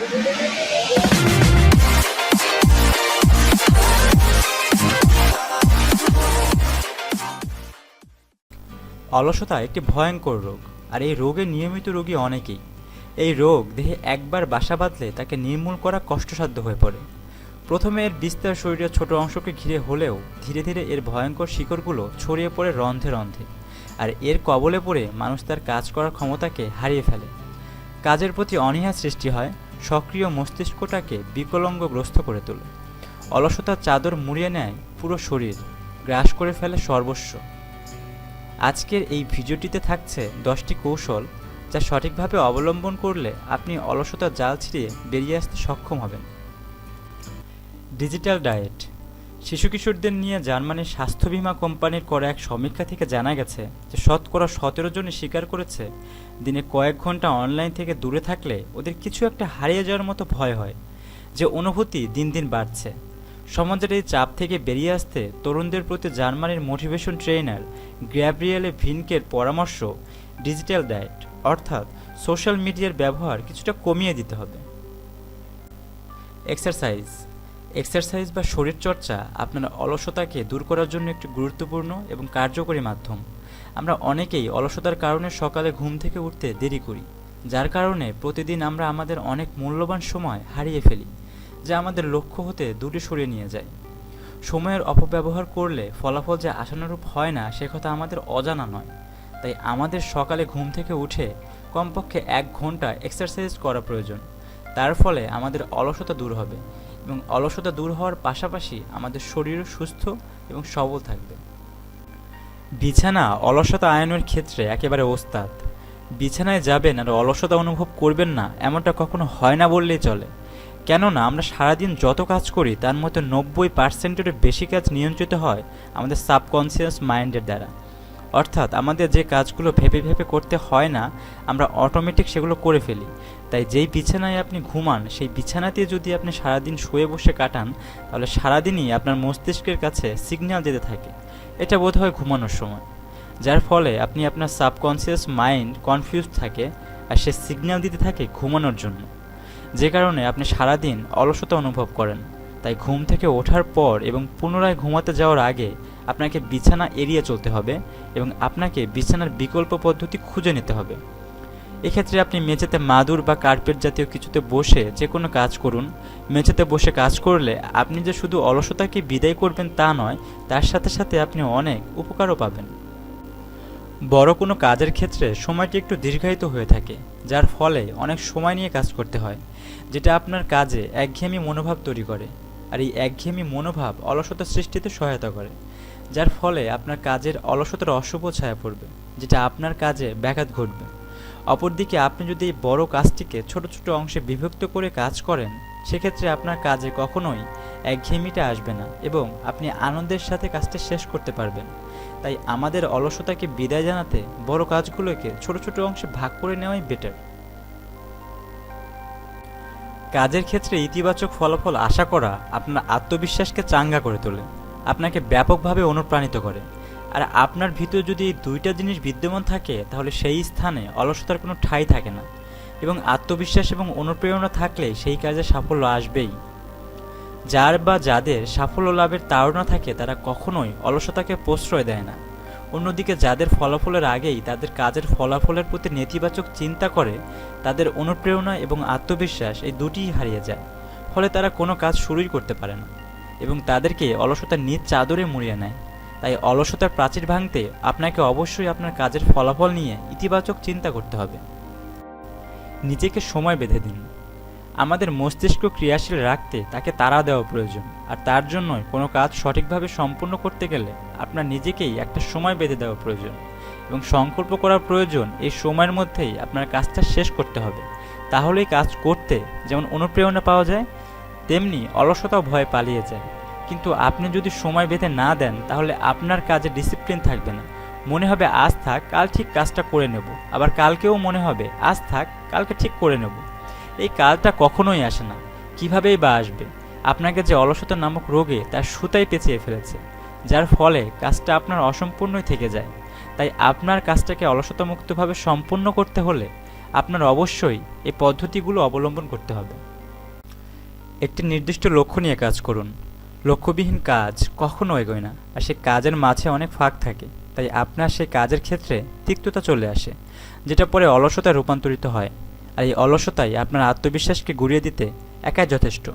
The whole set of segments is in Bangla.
অলসতা একটি ভয়ঙ্কর রোগ, আর এই রোগে নিয়মিত রোগী অনেকেই। এই রোগ দেহে একবার বাসা বাঁধলে তাকে নির্মূল করা কষ্টসাধ্য হয়ে পড়ে। প্রথমে এর বিস্তার শরীরের ছোট অংশকে ঘিরে হলেও ধীরে ধীরে এর ভয়ঙ্কর শিকড়গুলো ছড়িয়ে পড়ে রন্ধে রন্ধে আর এর কবলে পড়ে মানুষ তার কাজ করার ক্ষমতাকে হারিয়ে ফেলে। কাজের প্রতি অনীহা সৃষ্টি হয় সক্রিয় মস্তিষ্কটাকে বিকলঙ্গগ্রস্ত করে তোলে। অলসতা চাদর মুড়িয়ে নেয় পুরো শরীর, গ্রাস করে ফেলে সর্বস্ব। আজকের এই ভিডিওটিতে থাকছে দশটি কৌশল যা সঠিকভাবে অবলম্বন করলে আপনি অলসতার জাল ছিঁড়িয়ে বেরিয়ে আসতে সক্ষম হবেন। Digital diet. শিশু কিশোরদের নিয়ে জার্মানির স্বাস্থ্য বীমা কোম্পানির করা এক সমীক্ষা থেকে জানা গেছে যে শতকরা সতেরো জনই স্বীকার করেছে দিনে কয়েক ঘণ্টা অনলাইন থেকে দূরে থাকলে ওদের কিছু একটা হারিয়ে যাওয়ার মতো ভয় হয়, যে অনুভূতি দিন দিন বাড়ছে। সমাজের এই চাপ থেকে বেরিয়ে আসতে তরুণদের প্রতি জার্মানির মোটিভেশন ট্রেনার গ্র্যাব্রিয়েলে ভিনকের পরামর্শ ডিজিটাল ডায়েট, অর্থাৎ সোশ্যাল মিডিয়ার ব্যবহার কিছুটা কমিয়ে দিতে হবে। এক্সারসাইজ এক্সারসাইজ বা শরীরচর্চা আপনার অলসতাকে দূর করার জন্য একটি গুরুত্বপূর্ণ এবং কার্যকরী মাধ্যম। আমরা অনেকেই অলসতার কারণে সকালে ঘুম থেকে উঠতে দেরি করি, যার কারণে প্রতিদিন আমরা আমাদের অনেক মূল্যবান সময় হারিয়ে ফেলি, যা আমাদের লক্ষ্য হতে দূরে সরিয়ে নিয়ে যায়। সময়ের অপব্যবহার করলে ফলাফল যে আশানুরূপ হয় না, সে কথা আমাদের অজানা নয়। তাই আমাদের সকালে ঘুম থেকে উঠে কমপক্ষে এক ঘণ্টা এক্সারসাইজ করা প্রয়োজন। তার ফলে আমাদের অলসতা দূর হবে। এবং অলসতা দূর হওয়ার পাশাপাশি আমাদের শরীরও সুস্থ এবং সবল থাকবে। বিছানা অলসতা আয়নের ক্ষেত্রে একেবারে ওস্তাদ। বিছানায় যাবেন আর অলসতা অনুভব করবেন না, এমনটা কখনো হয় না বললেই চলে। কেননা আমরা সারাদিন যত কাজ করি, তার মধ্যে নব্বই পার্সেন্টেরও বেশি কাজ নিয়ন্ত্রিত হয় আমাদের সাবকনসিয়াস মাইন্ডের দ্বারা। অর্থাৎ আমাদের যে কাজগুলো ভেবে ভেবে করতে হয় না, আমরা অটোমেটিক সেগুলো করে ফেলি। তাই যেই বিছানায় আপনি ঘুমান, সেই বিছানাতে যদি আপনি সারাদিন শুয়ে বসে কাটান, তাহলে সারাদিনই আপনার মস্তিষ্কের কাছে সিগন্যাল যেতে থাকে। এটা বোধ হয় ঘুমানোর সময়। যার ফলে আপনি আপনার সাবকনসিয়াস মাইন্ড কনফিউজ থাকে আর সে সিগন্যাল দিতে থাকে ঘুমানোর জন্য। যে কারণে আপনি সারাদিন অলসতা অনুভব করেন। তাই ঘুম থেকে ওঠার পর এবং পুনরায় ঘুমাতে যাওয়ার আগে আপনাকে বিছানা এড়িয়ে চলতে হবে এবং আপনাকে বিছানার বিকল্প পদ্ধতি খুঁজে নিতে হবে। এক্ষেত্রে আপনি মেঝেতে মাদুর বা কার্পেট জাতীয় কিছুতে বসে যে কোনো কাজ করুন। মেঝেতে বসে কাজ করলে আপনি যে শুধু অলসতাকে বিদায় করবেন তা নয়, তার সাথে সাথে আপনি অনেক উপকারও পাবেন। বড় কোনো কাজের ক্ষেত্রে সময়টি একটু দীর্ঘায়িত হয়ে থাকে, যার ফলে অনেক সময় নিয়ে কাজ করতে হয়, যেটা আপনার কাজে একঘেয়েমি মনোভাব তৈরি করে। আর এই একঘেয়েমি মনোভাব অলসতা সৃষ্টিতে সহায়তা করে, যার ফলে আপনার কাজের অলসতার অশুভ ছায়া পড়বে, যেটা আপনার কাজে ব্যাঘাত ঘটবে। অপরদিকে আপনি যদি এই বড় কাজটিকে ছোট ছোট অংশে বিভক্ত করে কাজ করেন, সেক্ষেত্রে আপনার কাজে কখনোই একঘেয়েমিটা আসবে না এবং আপনি আনন্দের সাথে কাজটা শেষ করতে পারবেন। তাই আমাদের অলসতাকে বিদায় জানাতে বড় কাজগুলোকে ছোট ছোট অংশে ভাগ করে নেওয়াই বেটার কাজের ক্ষেত্রে ইতিবাচক ফলাফল আশা করা আপনার আত্মবিশ্বাসকে চাঙ্গা করে তোলে, আপনাকে ব্যাপকভাবে অনুপ্রাণিত করে। আর আপনার ভিতরে যদি এই দুইটা জিনিস বিদ্যমান থাকে, তাহলে সেই স্থানে অলসতার কোনো ঠাঁই থাকে না। এবং আত্মবিশ্বাস এবং অনুপ্রেরণা থাকলে সেই কাজে সাফল্য আসবেই। যার বা যাদের সাফল্য লাভের তাড়না থাকে, তারা কখনোই অলসতাকে প্রশ্রয় দেয় না। অন্যদিকে যাদের ফলাফলের আগেই তাদের কাজের ফলাফলের প্রতি নেতিবাচক চিন্তা করে, তাদের অনুপ্রেরণা এবং আত্মবিশ্বাস এই দুটিই হারিয়ে যায়। ফলে তারা কোনো কাজ শুরুই করতে পারে না এবং তাদেরকে অলসতার নিজ চাদরে মুড়িয়ে নেয়। তাই অলসতার প্রাচীর ভাঙতে আপনাকে অবশ্যই আপনার কাজের ফলাফল নিয়ে ইতিবাচক চিন্তা করতে হবে। নিজেকে সময় বেঁধে দিন। আমাদের মস্তিষ্ক ক্রিয়াশীল রাখতে তাকে তাড়া দেওয়া প্রয়োজন। আর তার জন্যই কোনো কাজ সঠিকভাবে সম্পূর্ণ করতে গেলে আপনার নিজেকেই একটা সময় বেঁধে দেওয়া প্রয়োজন এবং সংকল্প করা প্রয়োজন এই সময়ের মধ্যেই আপনার কাজটা শেষ করতে হবে। তাহলেই কাজ করতে যেমন অনুপ্রেরণা পাওয়া যায়, তেমনি অলসতাও ভয় পালিয়ে যায়। কিন্তু আপনি যদি সময় বেঁধে না দেন, তাহলে আপনার কাজে ডিসিপ্লিন থাকবে না। মনে হবে, আজ থাক, কাল ঠিক কাজটা করে নেব। আবার কালকেও মনে হবে, আজ থাক, কালকে ঠিক করে নেব। এই কাজটা কখনোই আসে না। কীভাবেই বা আসবে? আপনাকে যে অলসতা নামক রোগে তার সুতাই পেঁচিয়ে ফেলেছে, যার ফলে কাজটা আপনার অসম্পূর্ণই থেকে যায়। তাই আপনার কাজটাকে অলসতামুক্তভাবে সম্পূর্ণ করতে হলে আপনার অবশ্যই এই পদ্ধতিগুলো অবলম্বন করতে হবে। একটি নির্দিষ্ট লক্ষ্য নিয়ে কাজ করুন। লক্ষ্যবিহীন কাজ কখনো এগোয় না, আর সে কাজের মাঝে অনেক ফাঁক থাকে, তাই আপনার সেই কাজের ক্ষেত্রে তিক্ততা চলে আসে, যেটা পরে অলসতায় রূপান্তরিত হয়। আর এই অলসতাই আপনার আত্মবিশ্বাসকে গুড়িয়ে দিতে একাই যথেষ্ট।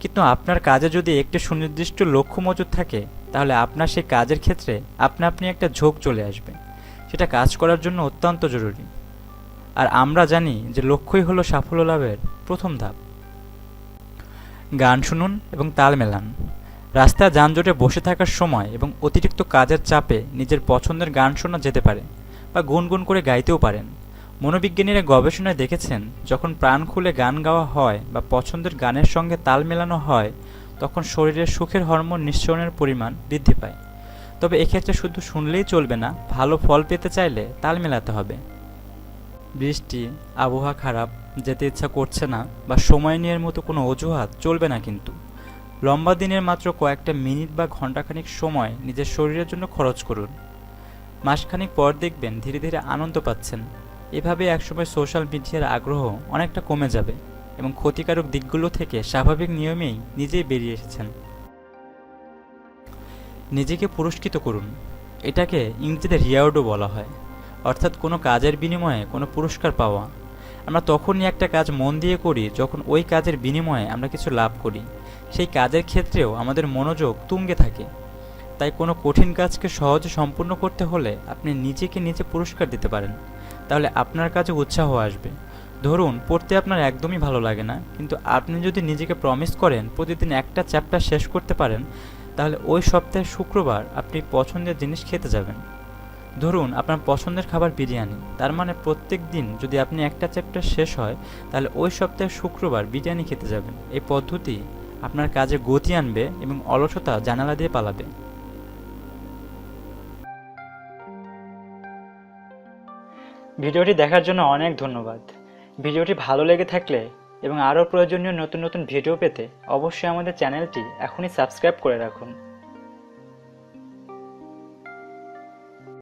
কিন্তু আপনার কাজে যদি একটি সুনির্দিষ্ট লক্ষ্য মজুদ থাকে, তাহলে আপনার সেই কাজের ক্ষেত্রে আপনা আপনি একটা ঝোঁক চলে আসবে। সেটা কাজ করার জন্য অত্যন্ত জরুরি। আর আমরা জানি যে লক্ষ্যই হলো সাফল্য লাভের প্রথম ধাপ। গান শুনুন এবং তাল মেলান। রাস্তায় যানজটে বসে থাকার সময় এবং অতিরিক্ত কাজের চাপে নিজের পছন্দের গান শোনা যেতে পারে বা গুনগুন করে গাইতেও পারেন। মনোবিজ্ঞানীরা গবেষণায় দেখেছেন, যখন প্রাণ খুলে গান গাওয়া হয় বা পছন্দের গানের সঙ্গে তাল মেলানো হয়, তখন শরীরের সুখের হরমোন নিঃসরণের পরিমাণ বৃদ্ধি পায়। তবে এক্ষেত্রে শুধু শুনলেই চলবে না, ভালো ফল পেতে চাইলে তাল মেলাতে হবে। বৃষ্টি, আবহাওয়া খারাপ, যেতে ইচ্ছা করছে না বা সময় নিয়ের মতো কোনো অজুহাত চলবে না কিন্তু। লম্বা দিনের মাত্র কয়েকটা মিনিট বা ঘন্টাখানিক সময় নিজের শরীরের জন্য খরচ করুন। মাসখানিক পর দেখবেন ধীরে ধীরে আনন্দ পাচ্ছেন। এভাবে একসময় সোশ্যাল মিডিয়ার আগ্রহ অনেকটা কমে যাবে এবং ক্ষতিকারক দিকগুলো থেকে স্বাভাবিক নিয়মেই নিজেই বেরিয়ে এসেছেন। নিজেকে পুরস্কৃত করুন। এটাকে ইংরেজিতে রিয়ার্ডও বলা হয়। অর্থাৎ কোনো কাজের বিনিময়ে কোনো পুরস্কার পাওয়া। আমরা তখনই একটা কাজ মন দিয়ে করি যখন ওই কাজের বিনিময়ে আমরা কিছু লাভ করি। সেই কাজের ক্ষেত্রেও আমাদের মনোযোগ তুঙ্গে থাকে। তাই কোনো কঠিন কাজকে সহজে সম্পূর্ণ করতে হলে আপনি নিজেকে নিজে পুরস্কার দিতে পারেন। তাহলে আপনার কাজে উৎসাহ আসবে। ধরুন, পড়তে আপনার একদমই ভালো লাগে না, কিন্তু আপনি যদি নিজেকে প্রমিস করেন, প্রতিদিন একটা চ্যাপ্টার শেষ করতে পারেন, তাহলে ওই সপ্তাহে শুক্রবার আপনি পছন্দের জিনিস খেতে যাবেন। ধরুন, আপনার পছন্দের খাবার বিরিয়ানি, তার মানে প্রত্যেক দিন যদি আপনি একটা চ্যাপ্টার শেষ হয়, তাহলে ওই সপ্তাহে শুক্রবার বিরিয়ানি খেতে যাবেন। এই পদ্ধতি আপনার কাজে গতি আনবে এবং অলসতা জানালা দিয়ে পালাবে। ভিডিওটি দেখার জন্য অনেক ধন্যবাদ। ভিডিওটি ভালো লেগে থাকলে এবং আরও প্রয়োজনীয় নতুন নতুন ভিডিও পেতে অবশ্যই আমাদের চ্যানেলটি এখনই সাবস্ক্রাইব করে রাখুন।